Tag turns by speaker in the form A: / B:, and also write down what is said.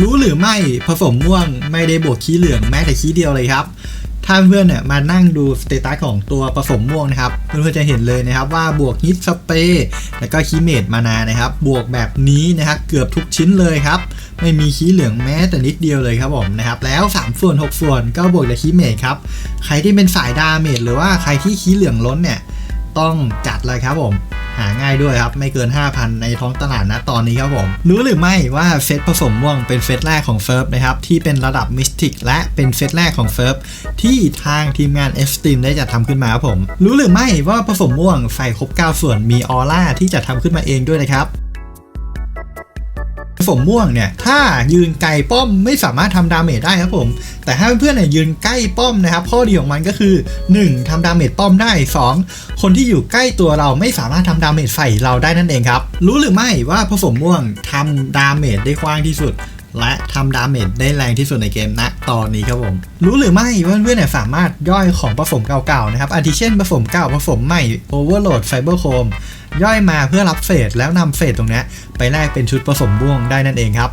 A: รู้หรือไม่ผสมม่วงไม่ได้บวกขี้เหลืองแม้แต่ขี้เดียวเลยครับ ถ้าเพื่อนเนี่ยมานั่งดูสเตตัสของตัวผสมม่วงนะครับ เพื่อนๆจะเห็นเลยนะครับว่าบวกฮิตสเปรย์แล้วก็คีเมดมานานะครับ บวกแบบนี้นะครับเกือบทุกชิ้นเลยครับ ไม่มีขี้เหลืองแม้แต่นิดเดียวเลยครับผมนะครับ แล้ว 3 ส่วน 6 ส่วนก็บวกแต่คีเมดครับ ใครที่เป็นสายดาเมจหรือว่าใครที่ขี้เหลืองล้นเนี่ยต้องจัดเลยครับผม หาง่ายด้วยครับ ไม่เกิน 5,000 ในท้องตลาดนะตอนนี้ครับผม รู้หรือไม่ว่าเซตผสมม่วงเป็นเซตแรกของเฟิร์ฟนะครับที่เป็นระดับมิสติกและเป็นเซตแรกของเฟิร์ฟที่ทางทีมงาน F Steam ได้จัดทำขึ้นมาครับผม รู้หรือไม่ว่าผสมม่วงใส่ครบ9ส่วนมีออร่าที่จะทำขึ้นมาเองด้วยนะครับ สมม่วงเนี่ยถ้ายืนไกลป้อมไม่สามารถทำดาเมจได้ครับผม แต่ถ้าเพื่อนๆเนี่ยยืนใกล้ป้อมนะครับข้อดีของมันก็คือ 1. ทำดาเมจป้อมได้ 2. คนที่อยู่ใกล้ตัวเราไม่สามารถทำดาเมจใส่เราได้นั่นเองครับ รู้หรือไม่ว่าผสมม่วงทำดาเมจได้กว้างที่สุด และทำดาเมจได้แรงที่สุดในเกมณตอนนี้ครับผม รู้หรือไม่ว่าเพื่อนๆเนี่ยสามารถย่อยของผสมเก่าๆนะครับอาทิเช่นผสมเก่าผสมใหม่โอเวอร์โหลดไฟเบอร์โคมย่อยมาเพื่อรับเฟสแล้วนำเฟสตรงนี้ไปแลกเป็นชุดผสมบ่วงได้นั่นเองครับ